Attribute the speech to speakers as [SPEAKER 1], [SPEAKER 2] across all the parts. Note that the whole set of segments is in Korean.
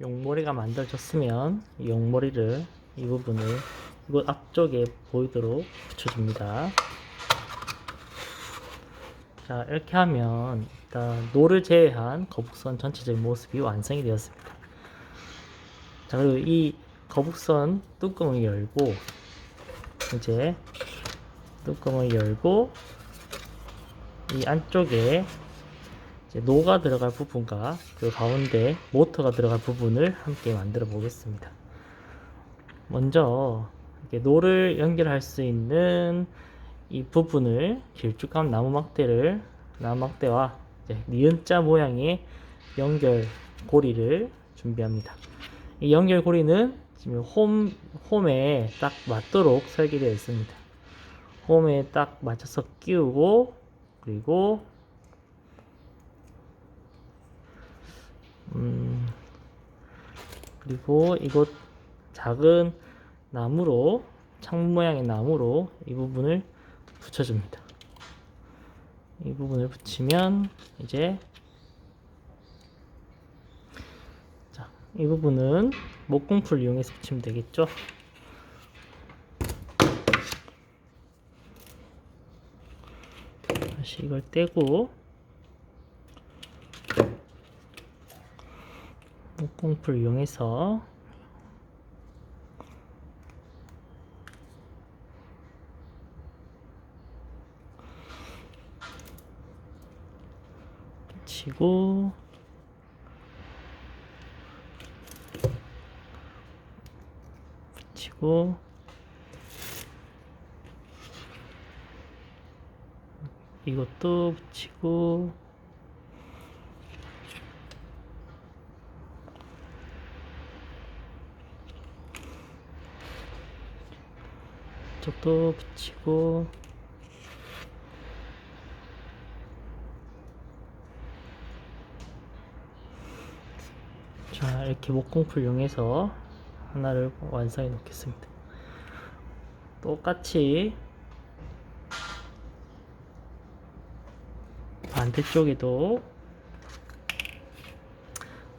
[SPEAKER 1] 용머리가 만들어졌으면 이 용머리를 이 부분을 이곳 앞쪽에 보이도록 붙여줍니다. 자 이렇게 하면 일단 노를 제외한 거북선 전체적인 모습이 완성이 되었습니다. 자 그리고 이 거북선 뚜껑을 열고 이제 뚜껑을 열고 이 안쪽에 노가 들어갈 부분과 그 가운데 모터가 들어갈 부분을 함께 만들어 보겠습니다. 먼저 노를 연결할 수 있는 이 부분을 길쭉한 나무 막대를 나무 막대와 니은자 모양의 연결 고리를 준비합니다. 이 연결 고리는 지금 홈 홈에 딱 맞도록 설계되어 있습니다. 홈에 딱 맞춰서 끼우고 그리고 음 그리고 이곳 작은 나무로 창문 모양의 나무로 이 부분을 붙여줍니다. 이 부분을 붙이면 이제 자, 이 부분은 목공풀 이용해서 붙이면 되겠죠? 다시 이걸 떼고 공풀 이용해서. 붙이고. 붙이고. 이것도 붙이고 이쪽도 붙이고. 자 이렇게 목공풀 이용해서 하나를 완성해 놓겠습니다. 똑같이 반대쪽에도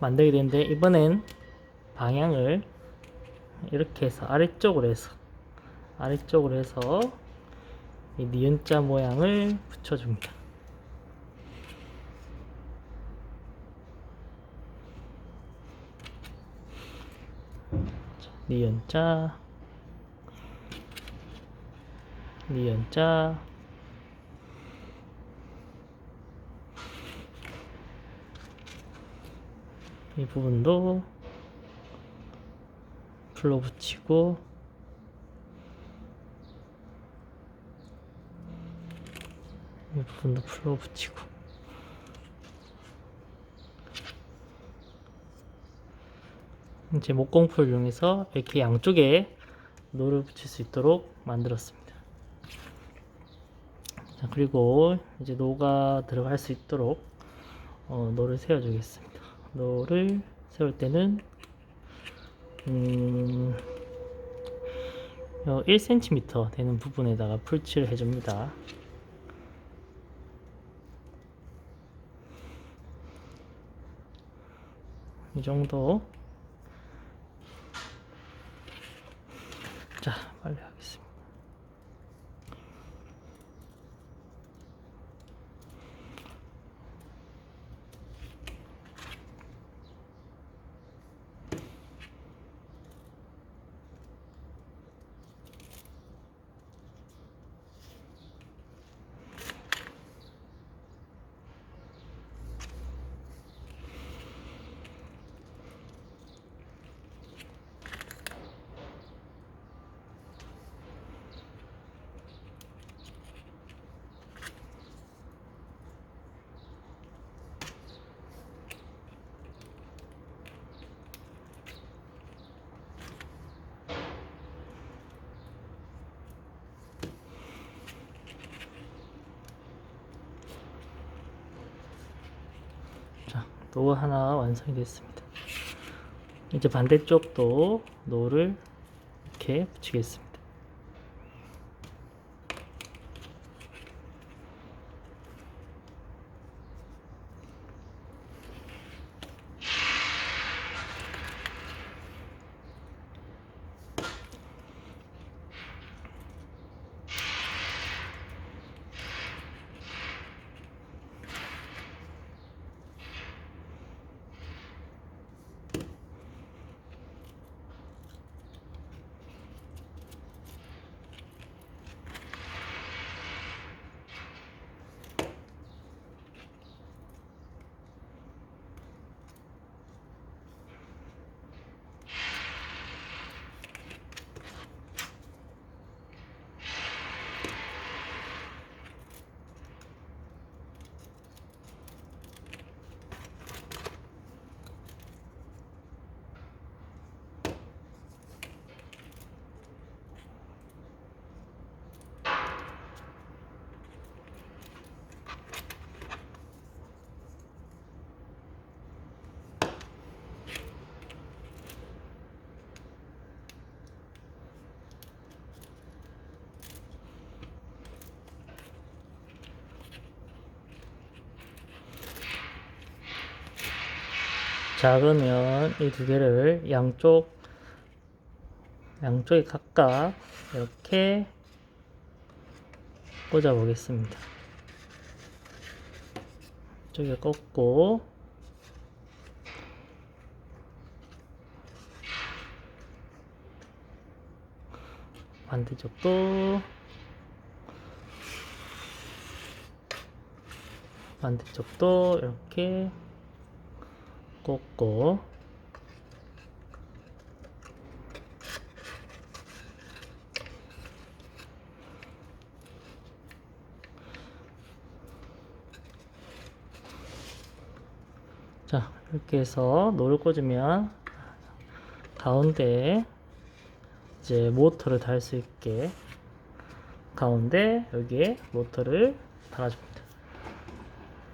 [SPEAKER 1] 만들게 되는데 이번엔 방향을 이렇게 해서 아래쪽으로 해서 아래쪽으로 해서 이 니은자 모양을 붙여줍니다. 자, 니은자 니은자 이 부분도 풀로 붙이고 이 부분도 풀로 붙이고 이제 목공풀 이용해서 이렇게 양쪽에 노를 붙일 수 있도록 만들었습니다. 자 그리고 이제 노가 들어갈 수 있도록 어, 노를 세워 주겠습니다. 노를 세울 때는 음, 1cm 되는 부분에다가 풀칠을 해줍니다. 이 정도. 자, 빨리 하겠습니다. 자, 노 하나 완성이 됐습니다. 이제 반대쪽도 노를 이렇게 붙이겠습니다. 자, 그러면 이 두 개를 양쪽, 양쪽에 각각 이렇게 꽂아 보겠습니다. 이쪽에 꽂고, 반대쪽도 반대쪽도 이렇게 꽂고 자 이렇게 해서 노를 꽂으면 가운데 이제 모터를 달 수 있게 가운데 여기에 모터를 달아줍니다.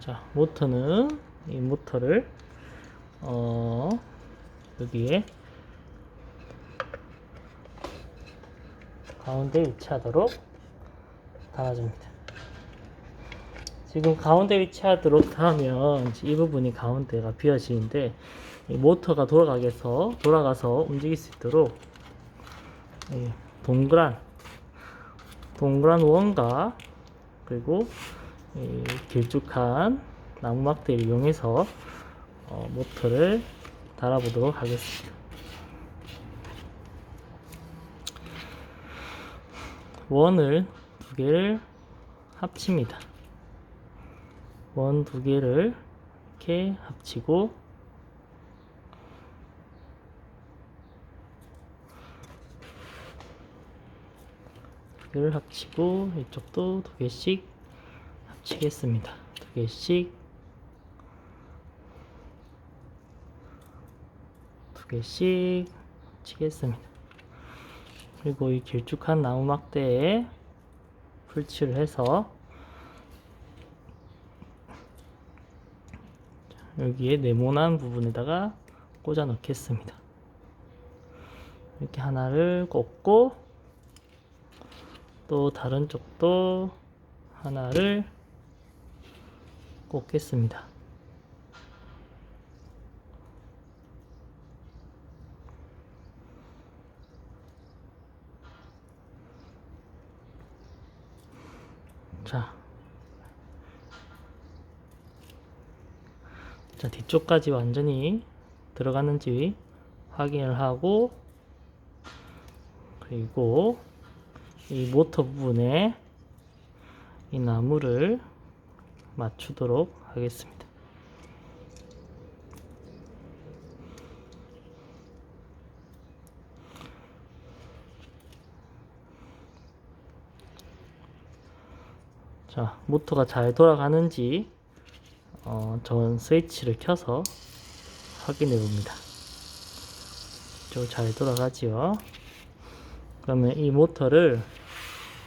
[SPEAKER 1] 자, 모터는 이 모터를 어 여기에 가운데 위치하도록 달아줍니다. 지금 가운데 위치하도록 달으면 이 부분이 가운데가 비어지는데 이 모터가 돌아가게서 돌아가서 움직일 수 있도록 이 동그란 동그란 원과 그리고 이 길쭉한 나무 막대를 이용해서 어, 모터를 달아보도록 하겠습니다. 원을 두 개를 합칩니다. 원 두 개를 이렇게 합치고 두 개를 합치고 이쪽도 두 개씩 합치겠습니다. 두 개씩 두 개씩 합치겠습니다. 그리고 이 길쭉한 나무 막대에 풀칠을 해서 여기에 네모난 부분에다가 꽂아 넣겠습니다. 이렇게 하나를 꽂고 또 다른 쪽도 하나를 꽂겠습니다. 자, 자 뒤쪽까지 완전히 들어갔는지 확인을 하고 그리고 이 모터 부분에 이 나무를 맞추도록 하겠습니다. 자, 모터가 잘 돌아가는지 어, 전 스위치를 켜서 확인해 봅니다. 잘 돌아가지요. 그러면 이 모터를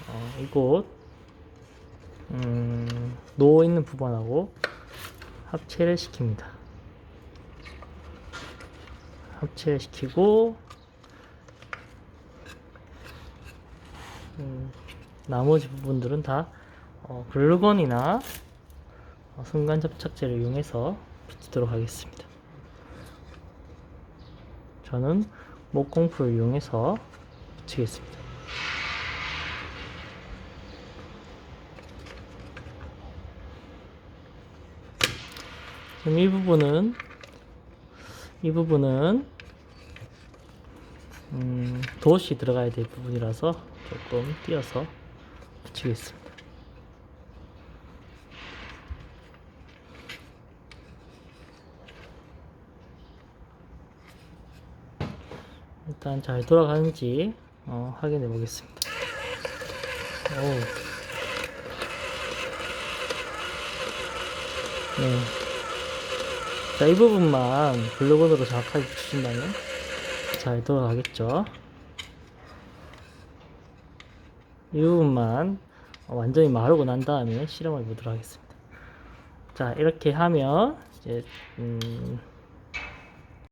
[SPEAKER 1] 어, 이곳 음, 놓어 있는 부분하고 합체를 시킵니다. 합체를 시키고 음, 나머지 부분들은 다 어, 글루건이나 어, 순간 접착제를 이용해서 붙이도록 하겠습니다. 저는 목공풀을 이용해서 붙이겠습니다. 지금 이 부분은 이 부분은 음, 돛이 들어가야 될 부분이라서 조금 띄어서 붙이겠습니다. 일단 잘 돌아가는지 어, 확인해 보겠습니다. 오. 네. 자, 이 부분만 블로건으로 정확하게 붙이신다면 잘 돌아가겠죠. 이 부분만 완전히 마르고 난 다음에 실험을 보도록 하겠습니다. 자, 이렇게 하면 이제 음,